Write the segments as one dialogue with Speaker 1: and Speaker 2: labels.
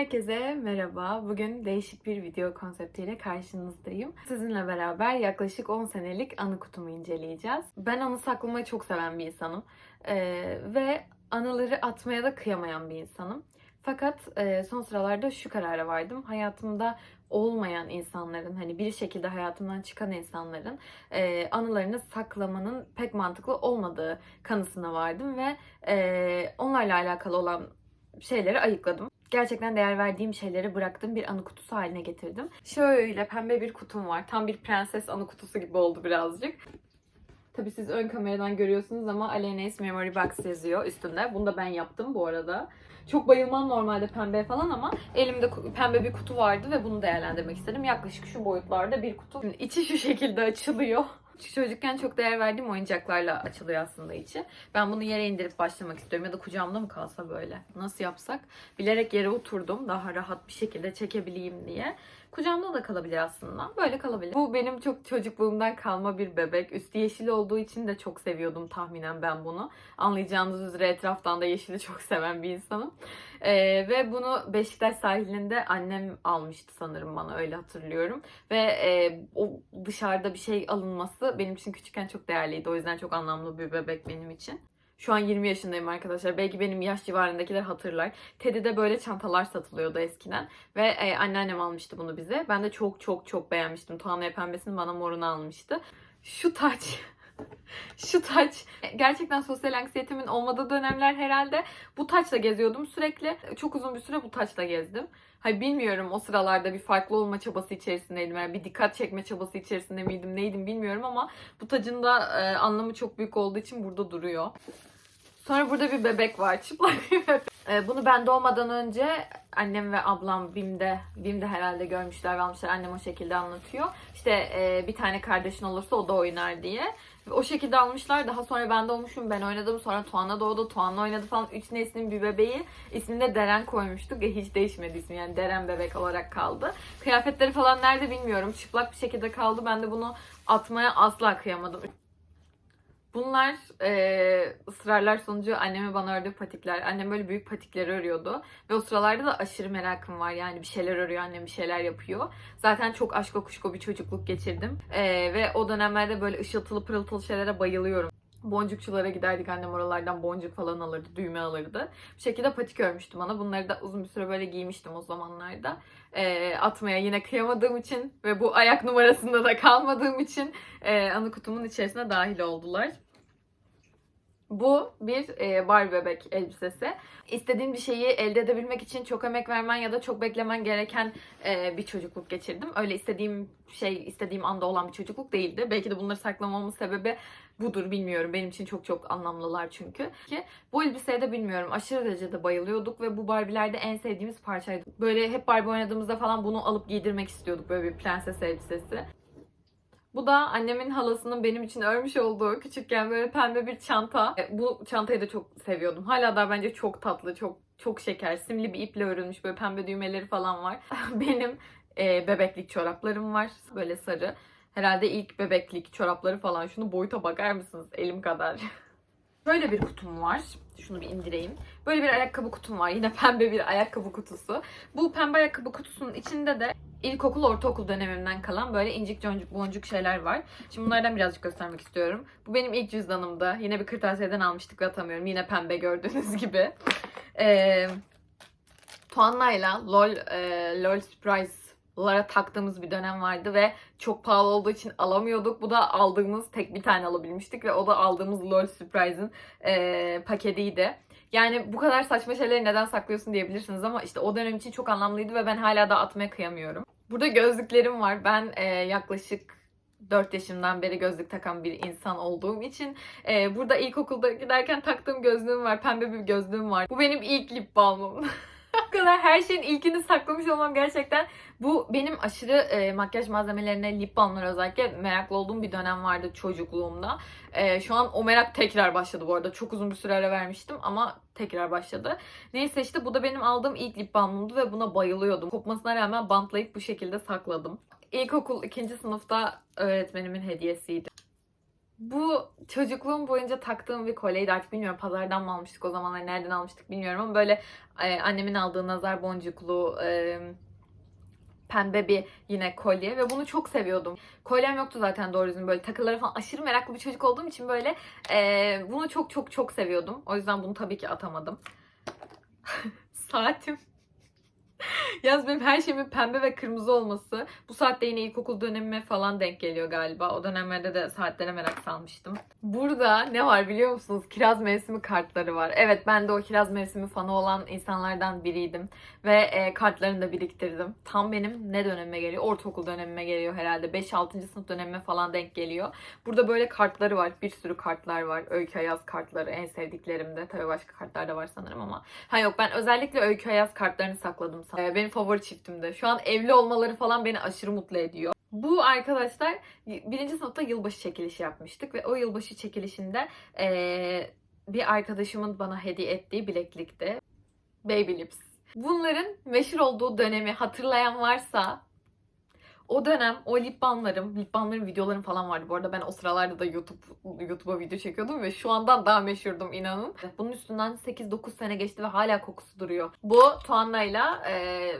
Speaker 1: Herkese merhaba. Bugün değişik bir video konseptiyle karşınızdayım. Sizinle beraber yaklaşık 10 senelik anı kutumu inceleyeceğiz. Ben anı saklamayı çok seven bir insanım. Ee, ve anıları atmaya da kıyamayan bir insanım. Fakat e, son sıralarda şu karara vardım. Hayatımda olmayan insanların, hani bir şekilde hayatımdan çıkan insanların e, anılarını saklamanın pek mantıklı olmadığı kanısına vardım ve e, onlarla alakalı olan şeyleri ayıkladım. Gerçekten değer verdiğim şeyleri bıraktığım bir anı kutusu haline getirdim. Şöyle pembe bir kutum var. Tam bir prenses anı kutusu gibi oldu birazcık. Tabii siz ön kameradan görüyorsunuz ama Alena's Memory Box yazıyor üstünde. Bunu da ben yaptım bu arada. Çok bayılmam normalde pembe falan ama elimde pembe bir kutu vardı ve bunu değerlendirmek istedim. Yaklaşık şu boyutlarda bir kutu. Şimdi içi şu şekilde açılıyor. Çocukken çok değer verdiğim oyuncaklarla açılıyor aslında içi. Ben bunu yere indirip başlamak istiyorum ya da kucağımda mı kalsa böyle. Nasıl yapsak? Bilerek yere oturdum daha rahat bir şekilde çekebileyim diye. Kucağımda da kalabilir aslında. Böyle kalabilir. Bu benim çok çocukluğumdan kalma bir bebek. Üstü yeşil olduğu için de çok seviyordum tahminen ben bunu. Anlayacağınız üzere etraftan da yeşili çok seven bir insanım. Ee, ve bunu Beşiktaş sahilinde annem almıştı sanırım bana öyle hatırlıyorum. Ve e, o dışarıda bir şey alınması benim için küçükken çok değerliydi. O yüzden çok anlamlı bir bebek benim için. Şu an 20 yaşındayım arkadaşlar. Belki benim yaş civarındakiler hatırlar. Teddy'de böyle çantalar satılıyordu eskiden. Ve e, anneannem almıştı bunu bize. Ben de çok çok çok beğenmiştim. Tuana'ya pembesini bana morunu almıştı. Şu taç. Şu taç. Gerçekten sosyal anksiyetimin olmadığı dönemler herhalde bu taçla geziyordum sürekli. Çok uzun bir süre bu taçla gezdim. Hayır bilmiyorum o sıralarda bir farklı olma çabası içerisindeydim. Yani bir dikkat çekme çabası içerisinde miydim neydim bilmiyorum ama bu tacın da e, anlamı çok büyük olduğu için burada duruyor. Sonra burada bir bebek var. Çıplak bir bebek. E, bunu ben doğmadan önce annem ve ablam BİM'de, BİM'de herhalde görmüşler ve almışlar. Annem o şekilde anlatıyor. İşte e, bir tane kardeşin olursa o da oynar diye. O şekilde almışlar. Daha sonra ben doğmuşum. Ben oynadım. Sonra Tuana doğdu. Tuana oynadı falan. Üç neslin bir bebeği. İsmini de Deren koymuştuk. Ve hiç değişmedi ismi. Yani Deren bebek olarak kaldı. Kıyafetleri falan nerede bilmiyorum. Çıplak bir şekilde kaldı. Ben de bunu atmaya asla kıyamadım. Bunlar eee ısrarlar sonucu anneme bana ördüğü patikler. Annem böyle büyük patikleri örüyordu. Ve o sıralarda da aşırı merakım var. Yani bir şeyler örüyor, annem bir şeyler yapıyor. Zaten çok aşko kuşko bir çocukluk geçirdim. Eee, ve o dönemlerde böyle ışıltılı pırıltılı şeylere bayılıyorum. Boncukçulara giderdik annem oralardan boncuk falan alırdı, düğme alırdı. Bir şekilde patik örmüştü bana. Bunları da uzun bir süre böyle giymiştim o zamanlarda. Eee, atmaya yine kıyamadığım için ve bu ayak numarasında da kalmadığım için eee anı kutumun içerisine dahil oldular. Bu bir e, Barbie bebek elbisesi. İstediğin bir şeyi elde edebilmek için çok emek vermen ya da çok beklemen gereken e, bir çocukluk geçirdim. Öyle istediğim şey istediğim anda olan bir çocukluk değildi. Belki de bunları saklamamın sebebi budur bilmiyorum. Benim için çok çok anlamlılar çünkü. Ki bu elbiseye de bilmiyorum aşırı derecede bayılıyorduk ve bu Barbie'lerde en sevdiğimiz parçaydı. Böyle hep Barbie oynadığımızda falan bunu alıp giydirmek istiyorduk böyle bir prenses elbisesi. Bu da annemin halasının benim için örmüş olduğu küçükken böyle pembe bir çanta. E, Bu çantayı da çok seviyordum. Hala da bence çok tatlı, çok çok şeker. Simli bir iple örülmüş böyle pembe düğmeleri falan var. benim e, bebeklik çoraplarım var. Böyle sarı. Herhalde ilk bebeklik çorapları falan. Şunu boyuta bakar mısınız? Elim kadar. Böyle bir kutum var. Şunu bir indireyim. Böyle bir ayakkabı kutum var. Yine pembe bir ayakkabı kutusu. Bu pembe ayakkabı kutusunun içinde de ilkokul, ortaokul dönemimden kalan böyle incik boncuk boncuk şeyler var. Şimdi bunlardan birazcık göstermek istiyorum. Bu benim ilk cüzdanımdı. Yine bir kırtasiyeden almıştık ve atamıyorum. Yine pembe gördüğünüz gibi. Ee, Tuana'yla LOL, e, LOL Surprise'lara taktığımız bir dönem vardı ve çok pahalı olduğu için alamıyorduk. Bu da aldığımız tek bir tane alabilmiştik ve o da aldığımız LOL Surprise'ın e, paketiydi. Yani bu kadar saçma şeyleri neden saklıyorsun diyebilirsiniz ama işte o dönem için çok anlamlıydı ve ben hala da atmaya kıyamıyorum. Burada gözlüklerim var. Ben e, yaklaşık 4 yaşımdan beri gözlük takan bir insan olduğum için e, burada ilkokulda giderken taktığım gözlüğüm var. Pembe bir gözlüğüm var. Bu benim ilk lip balmım. Kadar her şeyin ilkini saklamış olmam gerçekten bu benim aşırı e, makyaj malzemelerine, lip balmlara özellikle meraklı olduğum bir dönem vardı çocukluğumda. E, şu an o merak tekrar başladı bu arada. Çok uzun bir süre ara vermiştim ama tekrar başladı. Neyse işte bu da benim aldığım ilk lip balmımdı ve buna bayılıyordum. Kopmasına rağmen bantlayıp bu şekilde sakladım. İlkokul ikinci sınıfta öğretmenimin hediyesiydi. Bu çocukluğum boyunca taktığım bir kolyeydi artık bilmiyorum pazardan mı almıştık o zamanlar nereden almıştık bilmiyorum ama böyle e, annemin aldığı nazar boncuklu e, pembe bir yine kolye ve bunu çok seviyordum. Kolyem yoktu zaten doğru düzgün böyle takıları falan aşırı meraklı bir çocuk olduğum için böyle e, bunu çok çok çok seviyordum. O yüzden bunu tabii ki atamadım. Saatim. Yalnız benim her şeyimin pembe ve kırmızı olması bu saatte yine ilkokul dönemime falan denk geliyor galiba. O dönemlerde de saatlere merak salmıştım. Burada ne var biliyor musunuz? Kiraz mevsimi kartları var. Evet ben de o kiraz mevsimi fanı olan insanlardan biriydim. Ve e, kartlarını da biriktirdim. Tam benim ne dönemime geliyor? Ortaokul dönemime geliyor herhalde. 5-6. sınıf dönemime falan denk geliyor. Burada böyle kartları var. Bir sürü kartlar var. Öykü Ayaz kartları en sevdiklerimde. Tabii başka kartlar da var sanırım ama. Ha yok ben özellikle Öykü Ayaz kartlarını sakladım. Ee, benim favori çiftimdi. Şu an evli olmaları falan beni aşırı mutlu ediyor. Bu arkadaşlar birinci sınıfta yılbaşı çekilişi yapmıştık ve o yılbaşı çekilişinde ee, bir arkadaşımın bana hediye ettiği bileklikti. Baby Lips. Bunların meşhur olduğu dönemi hatırlayan varsa o dönem o lip balmlarım, lip balmların videolarım falan vardı. Bu arada ben o sıralarda da YouTube YouTube'a video çekiyordum ve şu andan daha meşhurdum inanın. Bunun üstünden 8-9 sene geçti ve hala kokusu duruyor. Bu Tuana'yla e,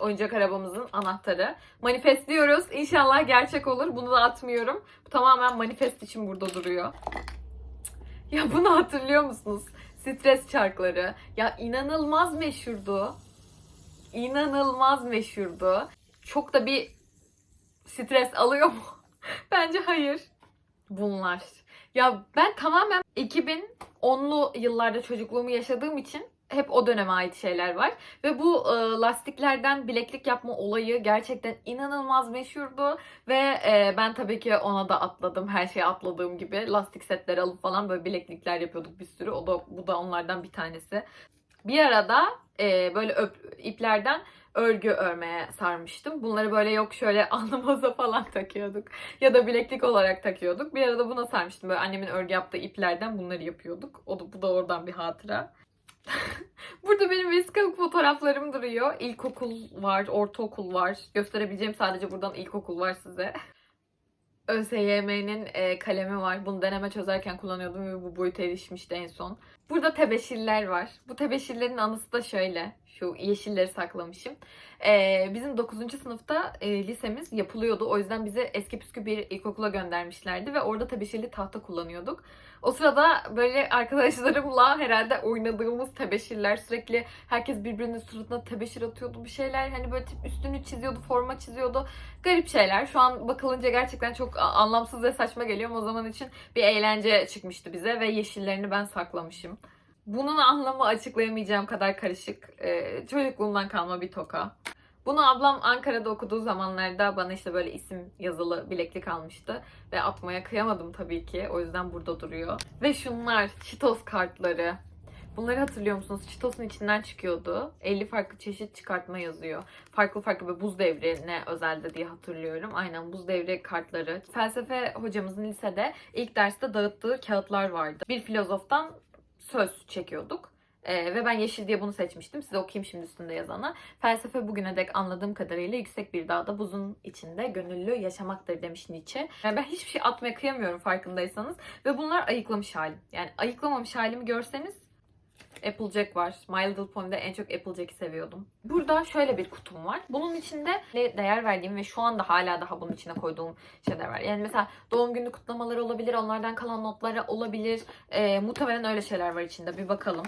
Speaker 1: oyuncak arabamızın anahtarı. Manifestliyoruz. İnşallah gerçek olur. Bunu da atmıyorum. Bu tamamen manifest için burada duruyor. Ya bunu hatırlıyor musunuz? Stres çarkları. Ya inanılmaz meşhurdu. İnanılmaz meşhurdu. Çok da bir stres alıyor mu? Bence hayır. Bunlar. Ya ben tamamen 2010'lu yıllarda çocukluğumu yaşadığım için hep o döneme ait şeyler var. Ve bu e, lastiklerden bileklik yapma olayı gerçekten inanılmaz meşhurdu. Ve e, ben tabii ki ona da atladım. Her şeye atladığım gibi. Lastik setleri alıp falan böyle bileklikler yapıyorduk bir sürü. O da bu da onlardan bir tanesi. Bir arada e, böyle öp, iplerden örgü örmeye sarmıştım. Bunları böyle yok şöyle alnımıza falan takıyorduk. Ya da bileklik olarak takıyorduk. Bir arada buna sarmıştım. Böyle annemin örgü yaptığı iplerden bunları yapıyorduk. O da, bu da oradan bir hatıra. Burada benim vesikalık fotoğraflarım duruyor. İlkokul var, ortaokul var. Gösterebileceğim sadece buradan ilkokul var size. ÖSYM'nin e, kalemi var. Bunu deneme çözerken kullanıyordum ve bu boyuta erişmişti en son. Burada tebeşirler var. Bu tebeşirlerin anısı da şöyle. Şu yeşilleri saklamışım. Ee, bizim 9. sınıfta e, lisemiz yapılıyordu. O yüzden bizi eski püskü bir ilkokula göndermişlerdi ve orada tebeşirli tahta kullanıyorduk. O sırada böyle arkadaşlarımla herhalde oynadığımız tebeşirler sürekli herkes birbirinin suratına tebeşir atıyordu bir şeyler. Hani böyle tip üstünü çiziyordu, forma çiziyordu. Garip şeyler. Şu an bakılınca gerçekten çok anlamsız ve saçma geliyor o zaman için bir eğlence çıkmıştı bize ve yeşillerini ben saklamışım. Bunun anlamı açıklayamayacağım kadar karışık. Ee, çocukluğumdan kalma bir toka. Bunu ablam Ankara'da okuduğu zamanlarda bana işte böyle isim yazılı bileklik almıştı. Ve atmaya kıyamadım tabii ki. O yüzden burada duruyor. Ve şunlar Cheetos kartları. Bunları hatırlıyor musunuz? Cheetos'un içinden çıkıyordu. 50 farklı çeşit çıkartma yazıyor. Farklı farklı bir buz devrine özelde diye hatırlıyorum. Aynen buz devri kartları. Felsefe hocamızın lisede ilk derste dağıttığı kağıtlar vardı. Bir filozoftan söz çekiyorduk. Ee, ve ben yeşil diye bunu seçmiştim. Size okuyayım şimdi üstünde yazanı. Felsefe bugüne dek anladığım kadarıyla yüksek bir dağda buzun içinde gönüllü yaşamaktır demiş Nietzsche. Yani ben hiçbir şey atmaya kıyamıyorum farkındaysanız. Ve bunlar ayıklamış halim. Yani ayıklamamış halimi görseniz Applejack var. My Little Pony'de en çok Applejack'i seviyordum. Burada şöyle bir kutum var. Bunun içinde değer verdiğim ve şu anda hala daha bunun içine koyduğum şeyler var. Yani mesela doğum günü kutlamaları olabilir, onlardan kalan notları olabilir. Ee, muhtemelen öyle şeyler var içinde. Bir bakalım.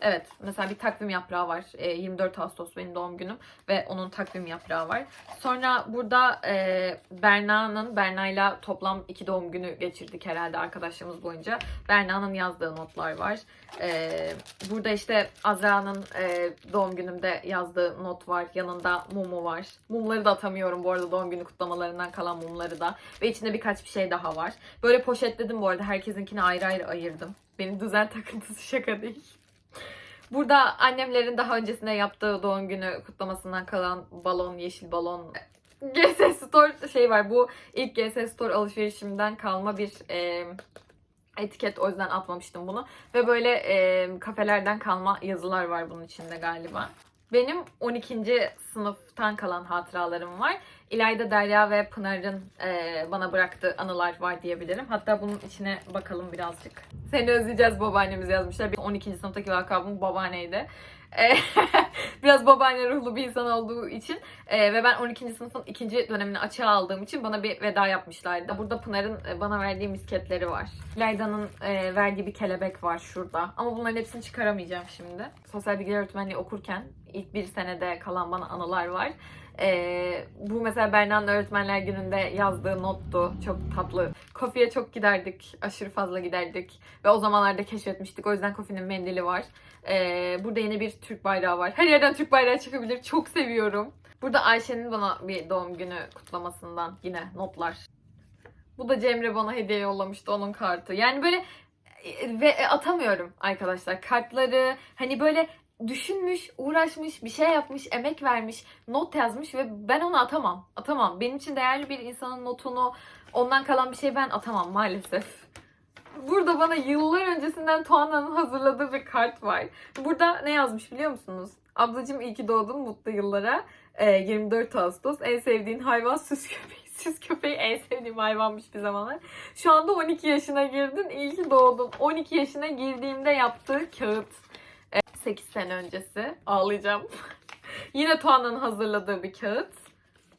Speaker 1: Evet mesela bir takvim yaprağı var. E, 24 Ağustos benim doğum günüm ve onun takvim yaprağı var. Sonra burada e, Berna'nın, Berna'yla toplam iki doğum günü geçirdik herhalde arkadaşlarımız boyunca. Berna'nın yazdığı notlar var. E, burada işte Azra'nın e, doğum günümde yazdığı not var. Yanında mumu var. Mumları da atamıyorum bu arada doğum günü kutlamalarından kalan mumları da. Ve içinde birkaç bir şey daha var. Böyle poşetledim bu arada. Herkesinkini ayrı ayrı ayırdım. Benim düzen takıntısı şaka değil. Burada annemlerin daha öncesinde yaptığı doğum günü kutlamasından kalan balon, yeşil balon GS Store şey var. Bu ilk GS Store alışverişimden kalma bir e, etiket. O yüzden atmamıştım bunu. Ve böyle e, kafelerden kalma yazılar var bunun içinde galiba. Benim 12. sınıftan kalan hatıralarım var. İlayda, Derya ve Pınar'ın e, bana bıraktığı anılar var diyebilirim. Hatta bunun içine bakalım birazcık. Seni özleyeceğiz babaannemiz yazmışlar. Benim 12. sınıftaki lakabım babaanneydi. E, Biraz babaanne ruhlu bir insan olduğu için e, ve ben 12. sınıfın ikinci dönemini açığa aldığım için bana bir veda yapmışlardı. Burada Pınar'ın e, bana verdiği misketleri var. İlayda'nın e, verdiği bir kelebek var şurada. Ama bunların hepsini çıkaramayacağım şimdi. Sosyal bilgiler öğretmenliği okurken ilk bir senede kalan bana anılar var. Ee, bu mesela Berna'nın öğretmenler gününde yazdığı nottu. Çok tatlı. Kofi'ye çok giderdik. Aşırı fazla giderdik. Ve o zamanlarda keşfetmiştik. O yüzden Kofi'nin mendili var. Ee, burada yine bir Türk bayrağı var. Her yerden Türk bayrağı çıkabilir. Çok seviyorum. Burada Ayşe'nin bana bir doğum günü kutlamasından yine notlar. Bu da Cemre bana hediye yollamıştı onun kartı. Yani böyle e, ve atamıyorum arkadaşlar. Kartları hani böyle düşünmüş, uğraşmış, bir şey yapmış, emek vermiş, not yazmış ve ben onu atamam. Atamam. Benim için değerli bir insanın notunu, ondan kalan bir şey ben atamam maalesef. Burada bana yıllar öncesinden Tuana'nın hazırladığı bir kart var. Burada ne yazmış biliyor musunuz? Ablacığım iyi ki doğdun mutlu yıllara. Ee, 24 Ağustos. En sevdiğin hayvan süs köpeği. Süs köpeği en sevdiğim hayvanmış bir zamanlar. Şu anda 12 yaşına girdin. İyi ki doğdun. 12 yaşına girdiğimde yaptığı kağıt. 8 sene öncesi. Ağlayacağım. Yine Tuana'nın hazırladığı bir kağıt.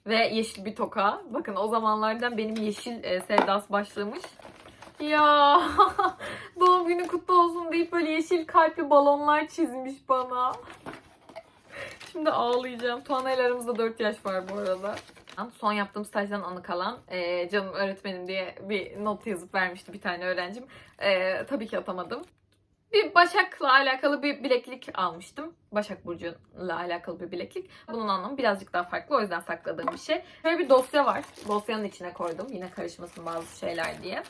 Speaker 1: Ve yeşil bir toka. Bakın o zamanlardan benim yeşil e, sevdas başlamış. Ya doğum günü kutlu olsun deyip böyle yeşil kalpli balonlar çizmiş bana. Şimdi ağlayacağım. Tuana ile aramızda 4 yaş var bu arada. Son yaptığım stajdan anı kalan e, canım öğretmenim diye bir not yazıp vermişti bir tane öğrencim. E, tabii ki atamadım. Bir Başak'la alakalı bir bileklik almıştım. Başak Burcu'yla alakalı bir bileklik. Bunun anlamı birazcık daha farklı. O yüzden sakladığım bir şey. Böyle bir dosya var. Dosyanın içine koydum. Yine karışmasın bazı şeyler diye.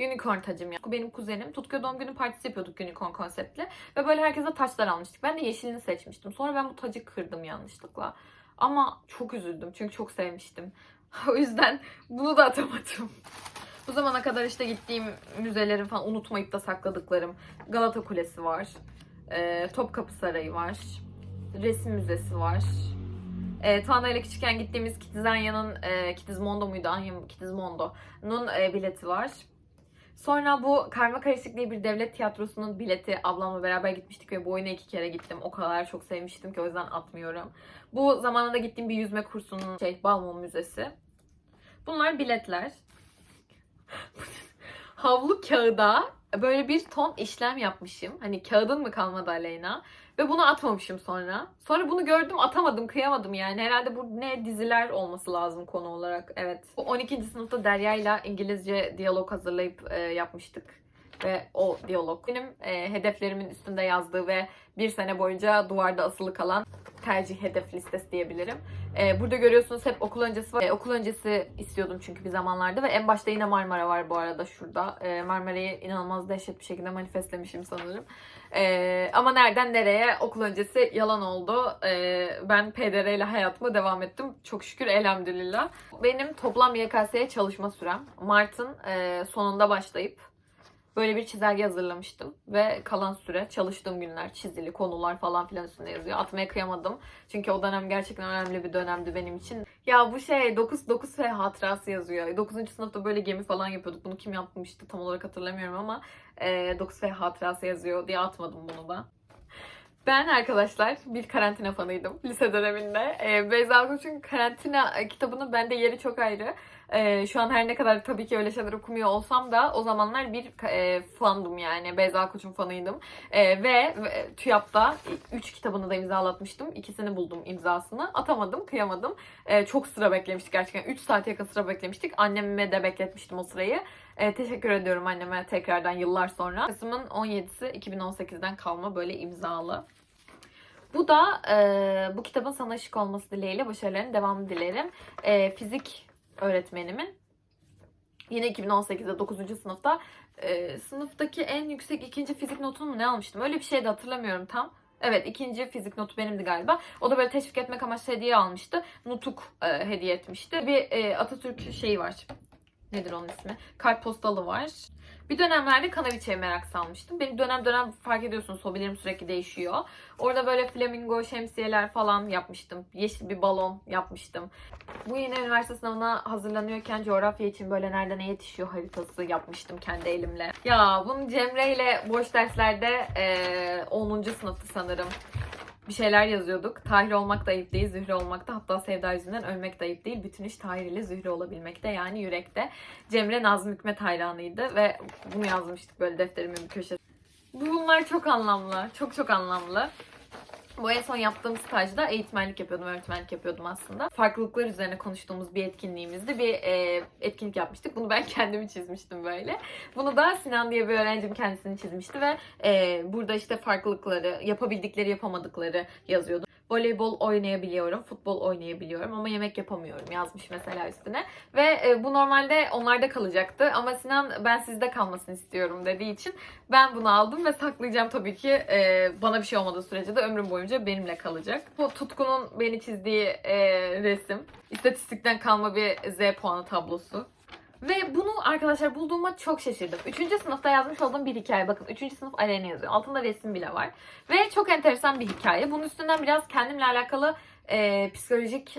Speaker 1: Unicorn tacım ya. Benim kuzenim. Tutku doğum günü partisi yapıyorduk unicorn konseptli. Ve böyle herkese taçlar almıştık. Ben de yeşilini seçmiştim. Sonra ben bu tacı kırdım yanlışlıkla. Ama çok üzüldüm. Çünkü çok sevmiştim. o yüzden bunu da atamadım. Bu zamana kadar işte gittiğim müzelerin falan unutmayıp da sakladıklarım. Galata Kulesi var. E, Topkapı Sarayı var. Resim Müzesi var. E, Tuana ile küçükken gittiğimiz Kitizanya'nın, e, Kitizmondo muydu? Anya Kitizmondo'nun e, bileti var. Sonra bu Karma Karışık diye bir devlet tiyatrosunun bileti ablamla beraber gitmiştik ve bu oyuna iki kere gittim. O kadar çok sevmiştim ki o yüzden atmıyorum. Bu zamanında gittiğim bir yüzme kursunun şey Balmum Müzesi. Bunlar biletler. Havlu kağıda böyle bir ton işlem yapmışım. Hani kağıdın mı kalmadı Aleyna? Ve bunu atmamışım sonra. Sonra bunu gördüm atamadım kıyamadım yani. Herhalde bu ne diziler olması lazım konu olarak. Evet. Bu 12. sınıfta Derya ile İngilizce diyalog hazırlayıp e, yapmıştık. Ve o diyalog benim e, hedeflerimin üstünde yazdığı ve bir sene boyunca duvarda asılı kalan tercih hedef listesi diyebilirim. Ee, burada görüyorsunuz hep okul öncesi var. Ee, okul öncesi istiyordum çünkü bir zamanlarda ve en başta yine Marmara var bu arada şurada. Ee, Marmara'yı inanılmaz dehşet bir şekilde manifestlemişim sanırım. Ee, ama nereden nereye okul öncesi yalan oldu. Ee, ben PDR ile hayatıma devam ettim. Çok şükür elhamdülillah. Benim toplam YKS'ye çalışma sürem Mart'ın e, sonunda başlayıp böyle bir çizelge hazırlamıştım. Ve kalan süre çalıştığım günler, çizili konular falan filan üstünde yazıyor. Atmaya kıyamadım. Çünkü o dönem gerçekten önemli bir dönemdi benim için. Ya bu şey 9 9 F hatırası yazıyor. 9. sınıfta böyle gemi falan yapıyorduk. Bunu kim yapmıştı tam olarak hatırlamıyorum ama e, 9 F hatırası yazıyor diye atmadım bunu da. Ben arkadaşlar bir karantina fanıydım lise döneminde. Ee, Beyza Koç'un karantina kitabının bende yeri çok ayrı. Ee, şu an her ne kadar tabii ki öyle şeyler okumuyor olsam da o zamanlar bir e, fandım yani. Beyza Koç'un fanıydım. Ee, ve, ve TÜYAP'ta 3 kitabını da imzalatmıştım. İkisini buldum imzasını. Atamadım, kıyamadım. Ee, çok sıra beklemiştik gerçekten. 3 saat yakın sıra beklemiştik. Anneme de bekletmiştim o sırayı. Ee, teşekkür ediyorum anneme tekrardan yıllar sonra. Kasım'ın 17'si 2018'den kalma böyle imzalı. Bu da e, bu kitabın sana ışık olması dileğiyle başarıların devamı dilerim. E, fizik öğretmenimin yine 2018'de 9. sınıfta e, sınıftaki en yüksek ikinci fizik notunu mu ne almıştım? Öyle bir şey de hatırlamıyorum tam. Evet ikinci fizik notu benimdi galiba. O da böyle teşvik etmek amaçlı hediye almıştı. Nutuk e, hediye etmişti. Bir e, Atatürk şeyi var. Nedir onun ismi? Kalp postalı var. Bir dönemlerde kanaviçeye merak salmıştım. Benim dönem dönem fark ediyorsunuz hobilerim sürekli değişiyor. Orada böyle flamingo şemsiyeler falan yapmıştım. Yeşil bir balon yapmıştım. Bu yine üniversite sınavına hazırlanıyorken coğrafya için böyle nerede ne yetişiyor haritası yapmıştım kendi elimle. Ya bunu Cemre ile boş derslerde eee 10. sınıfta sanırım bir şeyler yazıyorduk. Tahir olmak da ayıp değil, Zühre olmak da hatta Sevda yüzünden ölmek de ayıp değil. Bütün iş Tahir ile Zühre olabilmekte yani yürekte. Cemre Nazım Hikmet hayranıydı ve bunu yazmıştık böyle defterimin bir köşesine. Bunlar çok anlamlı, çok çok anlamlı. Bu en son yaptığım stajda eğitmenlik yapıyordum, öğretmenlik yapıyordum aslında. Farklılıklar üzerine konuştuğumuz bir etkinliğimizde bir e, etkinlik yapmıştık. Bunu ben kendimi çizmiştim böyle. Bunu da Sinan diye bir öğrencim kendisini çizmişti ve e, burada işte farklılıkları, yapabildikleri, yapamadıkları yazıyordu. Voleybol oynayabiliyorum, futbol oynayabiliyorum ama yemek yapamıyorum yazmış mesela üstüne. Ve e, bu normalde onlarda kalacaktı ama Sinan ben sizde kalmasını istiyorum dediği için ben bunu aldım ve saklayacağım tabii ki e, bana bir şey olmadığı sürece de ömrüm boyunca benimle kalacak. Bu Tutku'nun beni çizdiği e, resim. İstatistikten kalma bir Z puanı tablosu. Ve bunu arkadaşlar bulduğuma çok şaşırdım. Üçüncü sınıfta yazmış olduğum bir hikaye. Bakın üçüncü sınıf aleyhine yazıyor. Altında resim bile var. Ve çok enteresan bir hikaye. Bunun üstünden biraz kendimle alakalı e, psikolojik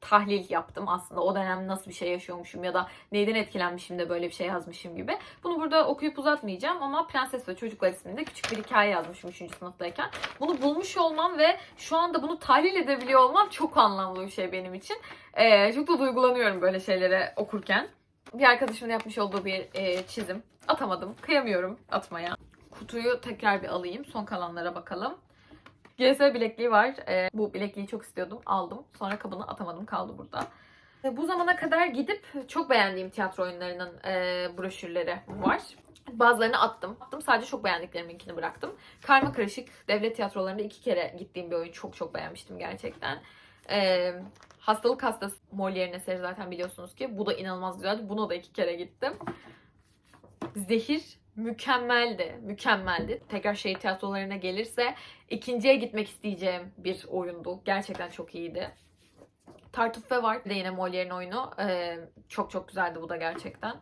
Speaker 1: tahlil yaptım aslında. O dönem nasıl bir şey yaşıyormuşum ya da neyden etkilenmişim de böyle bir şey yazmışım gibi. Bunu burada okuyup uzatmayacağım ama Prenses ve Çocuklar isminde küçük bir hikaye yazmışım 3. sınıftayken. Bunu bulmuş olmam ve şu anda bunu tahlil edebiliyor olmam çok anlamlı bir şey benim için. Ee, çok da duygulanıyorum böyle şeylere okurken. Bir arkadaşımın yapmış olduğu bir e, çizim. Atamadım. Kıyamıyorum atmaya. Kutuyu tekrar bir alayım. Son kalanlara bakalım. GS bilekliği var. Ee, bu bilekliği çok istiyordum. Aldım. Sonra kabını atamadım. Kaldı burada. Ve Bu zamana kadar gidip çok beğendiğim tiyatro oyunlarının e, broşürleri var. Bazılarını attım. Attım sadece çok beğendiklerimin bıraktım. Karma Karışık devlet tiyatrolarında iki kere gittiğim bir oyun. Çok çok beğenmiştim gerçekten. Ee, Hastalık Hastası Molière'in eseri zaten biliyorsunuz ki. Bu da inanılmaz güzeldi. Buna da iki kere gittim. Zehir mükemmeldi. Mükemmeldi. Tekrar şehir tiyatrolarına gelirse ikinciye gitmek isteyeceğim bir oyundu. Gerçekten çok iyiydi. Tartuffe var. Bir de yine Molière'in oyunu. Ee, çok çok güzeldi bu da gerçekten.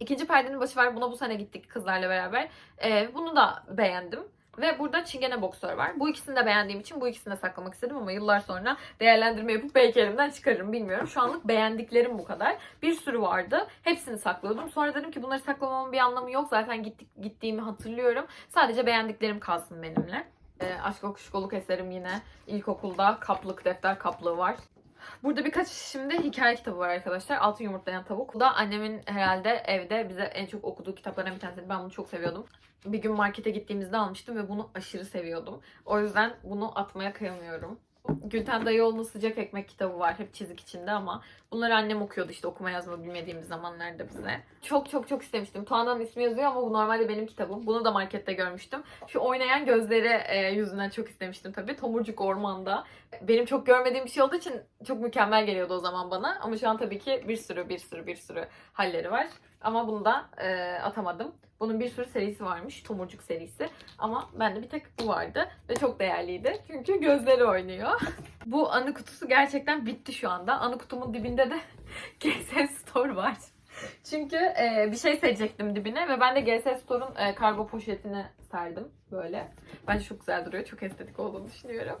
Speaker 1: İkinci perdenin başı var. Buna bu sene gittik kızlarla beraber. Ee, bunu da beğendim. Ve burada çingene boksör var. Bu ikisini de beğendiğim için bu ikisini de saklamak istedim ama yıllar sonra değerlendirme yapıp belki elimden çıkarırım bilmiyorum. Şu anlık beğendiklerim bu kadar. Bir sürü vardı. Hepsini saklıyordum. Sonra dedim ki bunları saklamamın bir anlamı yok. Zaten gittik, gittiğimi hatırlıyorum. Sadece beğendiklerim kalsın benimle. E, aşk okuşkoluk eserim yine ilkokulda kaplık, defter kaplığı var. Burada birkaç şimdi hikaye kitabı var arkadaşlar. Altın Yumurtlayan Tavuk. Bu da annemin herhalde evde bize en çok okuduğu kitaplardan bir tanesi. Ben bunu çok seviyordum. Bir gün markete gittiğimizde almıştım ve bunu aşırı seviyordum. O yüzden bunu atmaya kıyamıyorum. Gülten Dayıoğlu'nun Sıcak Ekmek kitabı var. Hep çizik içinde ama bunları annem okuyordu işte okuma yazma bilmediğimiz zamanlarda bize. Çok çok çok istemiştim. Tuana'nın ismi yazıyor ama bu normalde benim kitabım. Bunu da markette görmüştüm. Şu oynayan gözleri e, yüzünden çok istemiştim tabii. Tomurcuk Orman'da. Benim çok görmediğim bir şey olduğu için çok mükemmel geliyordu o zaman bana. Ama şu an tabii ki bir sürü bir sürü bir sürü halleri var. Ama bunu da e, atamadım. Bunun bir sürü serisi varmış. Tomurcuk serisi. Ama bende bir tek bu vardı. Ve çok değerliydi. Çünkü gözleri oynuyor. bu anı kutusu gerçekten bitti şu anda. Anı kutumun dibinde de GS Store var. Çünkü e, bir şey serecektim dibine ve ben de GS Store'un e, kargo poşetini serdim böyle. Bence çok güzel duruyor. Çok estetik olduğunu düşünüyorum.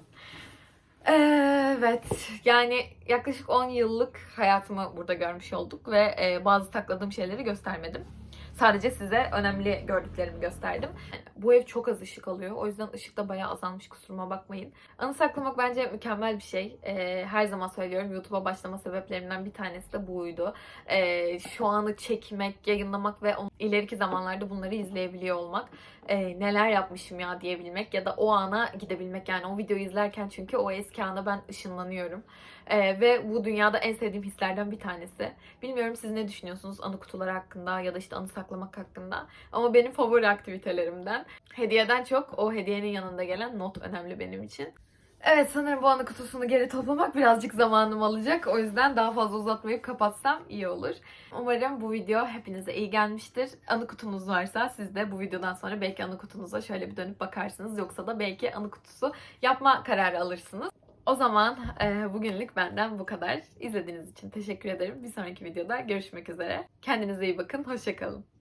Speaker 1: Evet, yani yaklaşık 10 yıllık hayatımı burada görmüş olduk ve e, bazı sakladığım şeyleri göstermedim. Sadece size önemli gördüklerimi gösterdim. Bu ev çok az ışık alıyor. O yüzden ışık da bayağı azalmış kusuruma bakmayın. Anı saklamak bence mükemmel bir şey. Ee, her zaman söylüyorum YouTube'a başlama sebeplerimden bir tanesi de buydu. Ee, şu anı çekmek, yayınlamak ve on- ileriki zamanlarda bunları izleyebiliyor olmak. Ee, neler yapmışım ya diyebilmek ya da o ana gidebilmek. Yani o videoyu izlerken çünkü o eski ana ben ışınlanıyorum. Ee, ve bu dünyada en sevdiğim hislerden bir tanesi. Bilmiyorum siz ne düşünüyorsunuz anı kutuları hakkında ya da işte anı saklamak hakkında. Ama benim favori aktivitelerimden. Hediyeden çok o hediyenin yanında gelen not önemli benim için. Evet sanırım bu anı kutusunu geri toplamak birazcık zamanım alacak. O yüzden daha fazla uzatmayıp kapatsam iyi olur. Umarım bu video hepinize iyi gelmiştir. Anı kutunuz varsa siz de bu videodan sonra belki anı kutunuza şöyle bir dönüp bakarsınız. Yoksa da belki anı kutusu yapma kararı alırsınız. O zaman e, bugünlük benden bu kadar. İzlediğiniz için teşekkür ederim. Bir sonraki videoda görüşmek üzere. Kendinize iyi bakın. Hoşçakalın.